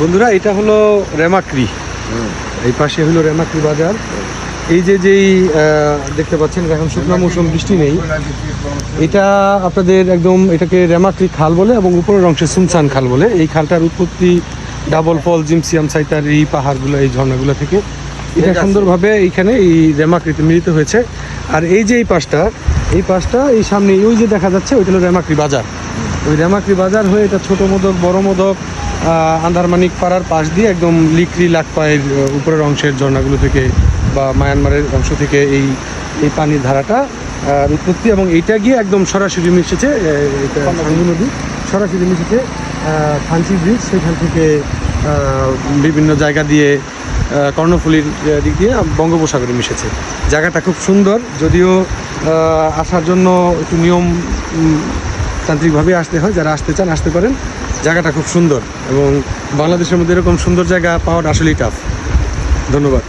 বন্ধুরা এটা হলো রেমাক্রি। এই পাশে হলো রেমাক্রি বাজার। এই যে যেই দেখতে পাচ্ছেন এখন শুকনো মৌসুম বৃষ্টি নেই। এটা আপনাদের একদম এটাকে রেমাক্রি খাল বলে এবং উপরের অংশে সুনসান খাল বলে। এই খালটার উৎপত্তি ডাবল ফল জিমসিয়াম সাইতার এই পাহাড়গুলো এই ঝর্ণাগুলো থেকে। এটা সুন্দরভাবে এইখানে এই রেমাক্রিতে মিলিত হয়েছে। আর এই যে এই পাশটা এই পাশটা এই সামনে ওই যে দেখা যাচ্ছে ওইটা হলো রেমাক্রি বাজার। ওই রেমাক্রি বাজার হয়ে এটা ছোট মোদক বড় মোদক আন্দারমানিক পাড়ার পাশ দিয়ে একদম লিকরি লাকপায়ের উপরের অংশের ঝর্ণাগুলো থেকে বা মায়ানমারের অংশ থেকে এই এই পানির ধারাটা উৎপত্তি এবং এইটা গিয়ে একদম সরাসরি মিশেছে নদী। সরাসরি মিশেছে ফান্সি ব্রিজ। সেখান থেকে বিভিন্ন জায়গা দিয়ে কর্ণফুলীর দিক দিয়ে বঙ্গোপসাগরে মিশেছে। জায়গাটা খুব সুন্দর, যদিও আসার জন্য একটু নিয়ম তান্ত্রিকভাবে আসতে হয়, যারা আসতে চান, আসতে পারেন। জায়গাটা খুব সুন্দর এবং বাংলাদেশের মধ্যে এরকম সুন্দর জায়গা পাওয়াটা আসলেই টাফ ধন্যবাদ।